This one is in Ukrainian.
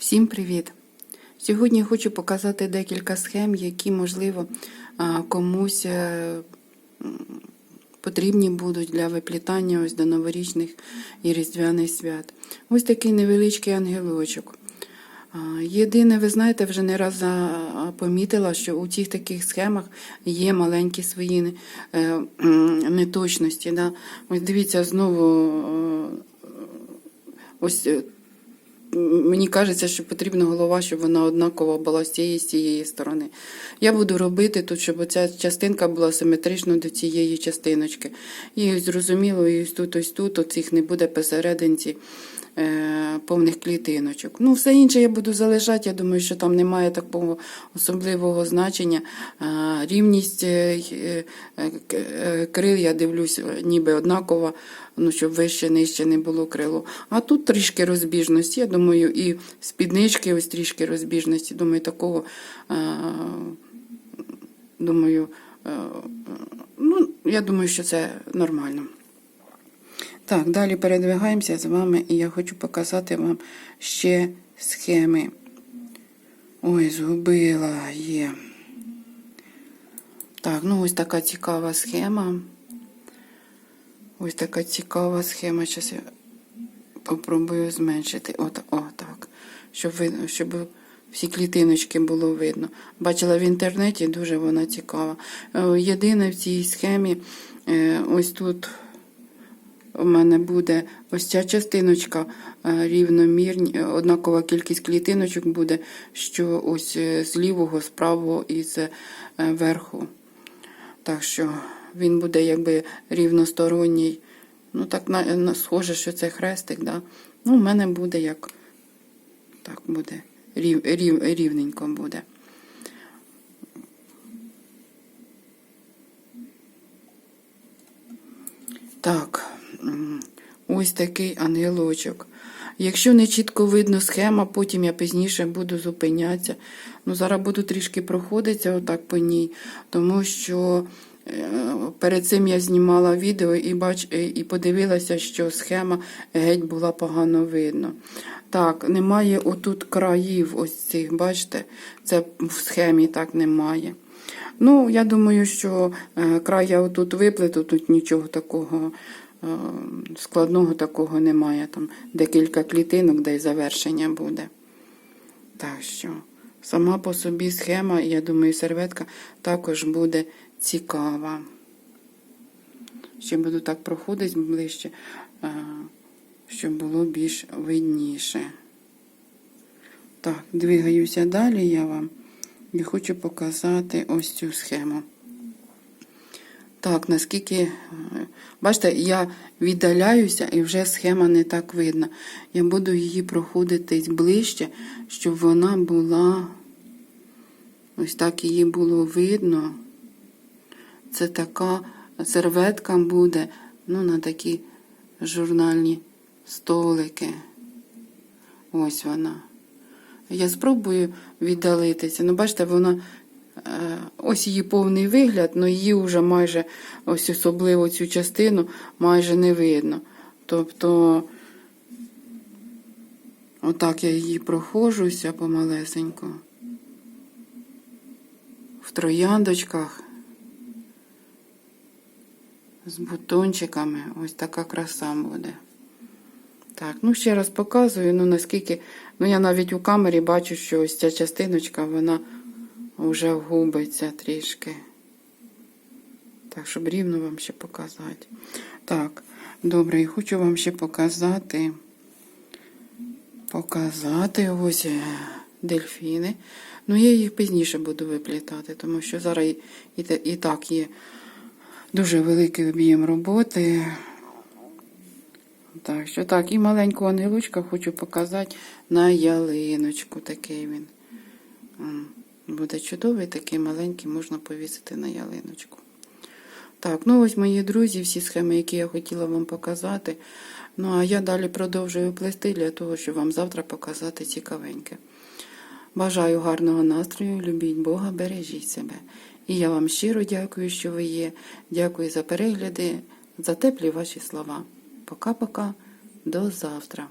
Всім привіт! Сьогодні я хочу показати декілька схем, які, можливо, комусь е, потрібні будуть для виплітання ось до новорічних і різдвяних свят. Ось такий невеличкий ангелочок. Єдине, ви знаєте, вже не раз помітила, що у цих таких схемах є маленькі свої е, неточності. Ось дивіться, знову е, ось Мені кажеться, що потрібна голова, щоб вона однакова була з цієї з цієї сторони. Я буду робити тут, щоб ця частинка була симетрична до цієї частиночки. І зрозуміло, і ось тут, ось тут, оцих не буде посерединці повних клітиночок. Ну, все інше я буду залишати. Я думаю, що там немає такого особливого значення. Е, рівність е, е, е, крил, я дивлюсь, е, ніби однакова, ну, щоб вище, нижче не було крило. А тут трішки розбіжності, я думаю, і спіднички ось трішки розбіжності. Думаю, такого, е, думаю, е, ну, я думаю, що це нормально. Так, далі передвигаємося з вами, і я хочу показати вам ще схеми. Ой, згубила є. Так, ну ось така цікава схема. Ось така цікава схема. Зараз я попробую зменшити. От, о, так. Щоб, видно, щоб всі клітиночки було видно. Бачила в інтернеті, дуже вона цікава. Е, Єдине в цій схемі, е, ось тут у мене буде ось ця частиночка е, рівномірні, е, однакова кількість клітиночок буде, що ось е, з лівого, з правого і з верху. Так що він буде якби рівносторонній. Ну, так на, на схоже, що це хрестик, да? Ну, у мене буде як так буде. Рів, рів, рівненько буде. Так, ось такий ангелочок. Якщо не чітко видно схема, потім я пізніше буду зупинятися. Ну, зараз буду трішки проходитися отак по ній, тому що е, перед цим я знімала відео і, бач, е, і подивилася, що схема геть була погано видно. Так, немає отут країв, ось цих, бачите, це в схемі так немає. Ну, я думаю, що е, край я отут виплету, тут нічого такого складного такого немає. Там декілька клітинок, де й завершення буде. Так що, сама по собі схема, я думаю, серветка також буде цікава. Ще буду так проходити ближче, е, щоб було більш видніше. Так, двигаюся далі я вам. І хочу показати ось цю схему. Так, наскільки, е, бачите, я віддаляюся і вже схема не так видна. Я буду її проходити ближче, щоб вона була, ось так її було видно. Це така серветка буде, ну, на такі журнальні столики. Ось вона. Я спробую віддалитися. Ну, бачите, вона ось її повний вигляд, але її вже майже, ось особливо цю частину, майже не видно. Тобто, отак я її проходжуся помалесенько. В трояндочках. З бутончиками. Ось така краса буде. Так, ну ще раз показую, ну наскільки. Ну, я навіть у камері бачу, що ось ця частиночка, вона вже губиться трішки. Так, щоб рівно вам ще показати. Так, добре, і хочу вам ще показати. Показати ось е, дельфіни. Ну, я їх пізніше буду виплітати, тому що зараз і, і, і так є дуже великий об'єм роботи. Так, що так, і маленького ангелочка хочу показати на ялиночку. Такий він. Буде чудовий, такий маленький, можна повісити на ялиночку. Так, ну ось мої друзі, всі схеми, які я хотіла вам показати. Ну, а я далі продовжую плести для того, щоб вам завтра показати цікавеньке. Бажаю гарного настрою, любіть Бога, бережіть себе. І я вам щиро дякую, що ви є. Дякую за перегляди, за теплі ваші слова. Пока-пока, до завтра.